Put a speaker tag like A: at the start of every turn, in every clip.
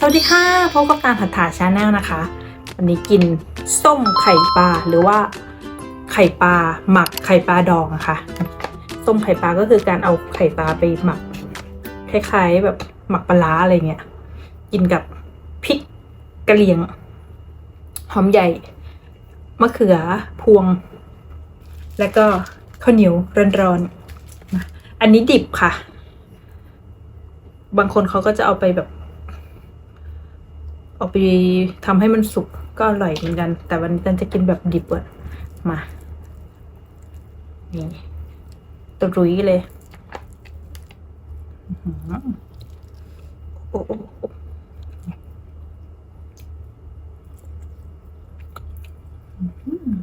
A: สวัสดีค่ะพบกับการผัดถาชาแนลนะคะ วันนี้กินส้มไข่ปลาหรือว่าไข่ปลาหมักไข่ปลาดองนะคะส้มไข่ปลาก็คือการเอาไข่ปลาไปหมักคล้ายๆแบบหมักปลาร้าอะไรเงี้ยกินกับพริกกระเหรี่ยง หอมใหญ่มะเขือพวง แล้วก็ข้าวเหนียวร้อนๆนะอันนี้ดิบค่ะ บางคนเขาก็จะเอาไปแบบ เอาไปทำให้มันสุกก็อร่อยเหมือนกัน แต่วันนี้กันจะกินแบบดิบอะมา นี่ตรุยเลยอื้อหือโอ้โอ้โอ้อื้อหือ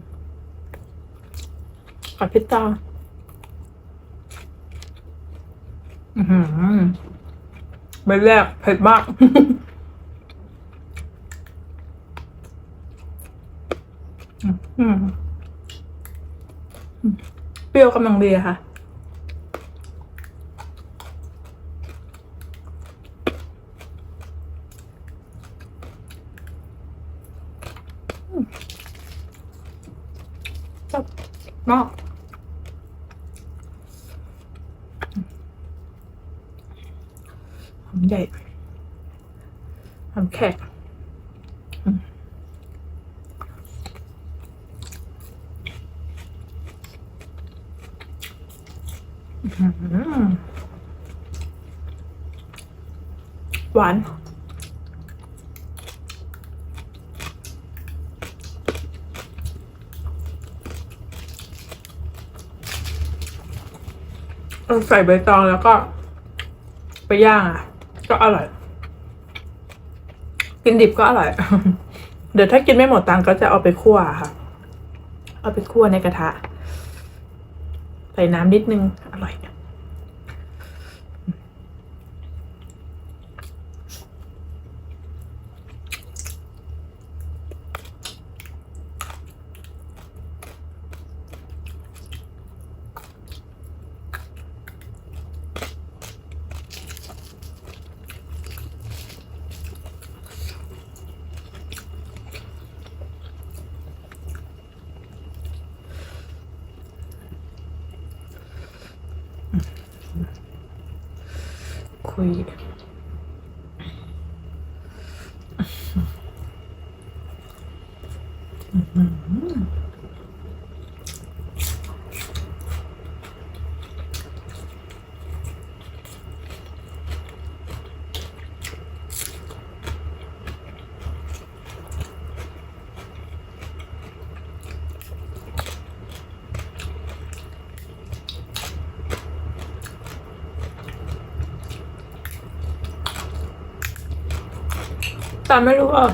A: ผัดพิซซ่าอือหือใบแรกเผ็ดมาก เปรี้ยวกำลังดีอะค่ะชอบมากหอมใหญ่หอมแขก หวาน ใส่ใบตองแล้วก็ ไปย่างอะ ก็อร่อย กินดิบก็อร่อย เดี๋ยวถ้ากินไม่หมดตังก็จะเอาไปคั่วค่ะ เอาไปคั่วในกระทะ ใส่น้ำนิดนึงอร่อย คุย แต่ไม่รู้ว่า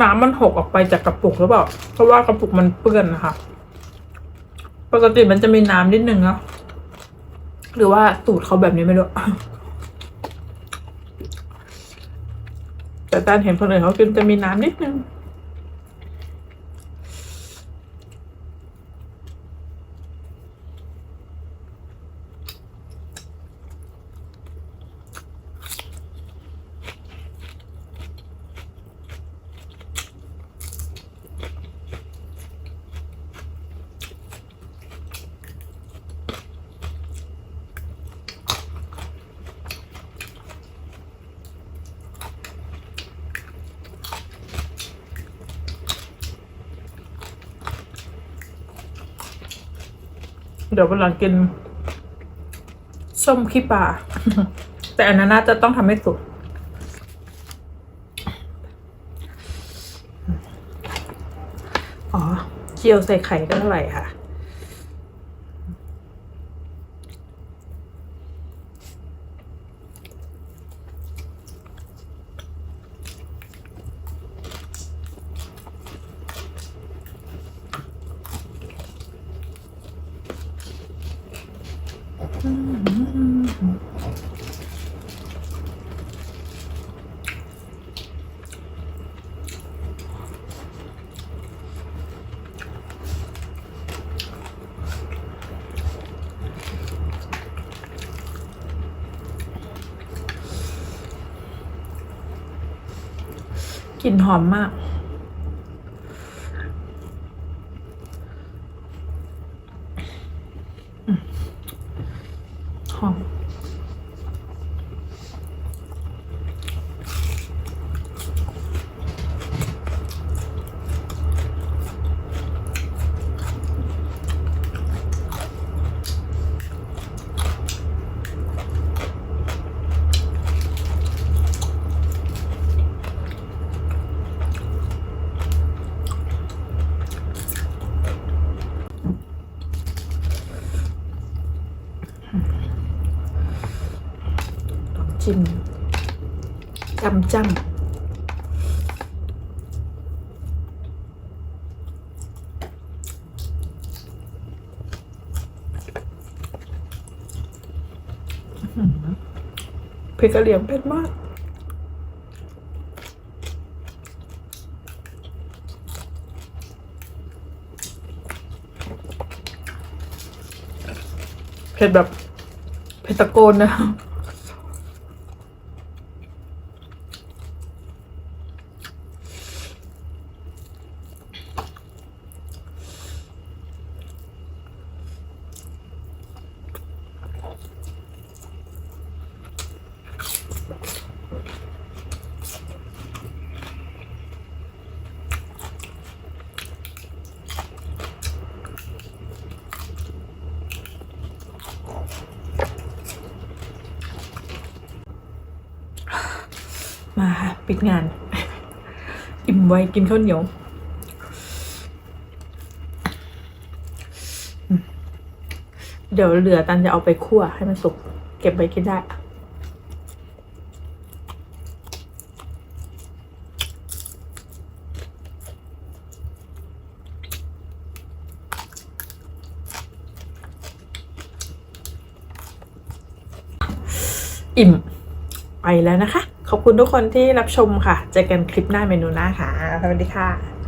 A: น้ำมันหกออกไปจากกระปุกหรือเปล่า เพราะว่ากระปุกมันเปื้อนนะคะ ปกติมันจะมีน้ำนิดนึงเนาะหรือว่าสูตรเขาแบบนี้ไม่รู้ แต่ตานเห็นคนอื่นเขากินจะมีน้ำนิดนึง เดี๋ยววันหลังกิน ส้มขี้ปลาแต่อันนั้นน่าจะต้องทำให้สุกอ๋อเจียวใส่ไข่ก็เท่าไหร่ค่ะ กลิ่นหอมมาก จิ้มจำจำอื้อหือพริกกระเหรี่ยงเผ็ดมากเผ็ดแบบเผ็ดตะโกนนะ มาค่ะ ปิดงาน อิ่มไว้กินข้าวเหนียวเดี๋ยวเหลือตันจะเอาไปคั่วให้มันสุก เก็บไว้กินได้ อิ่ม ไปแล้วนะคะ ขอบคุณทุกคนที่รับชมค่ะ เจอกันคลิปหน้าเมนูหน้าค่ะ สวัสดีค่ะ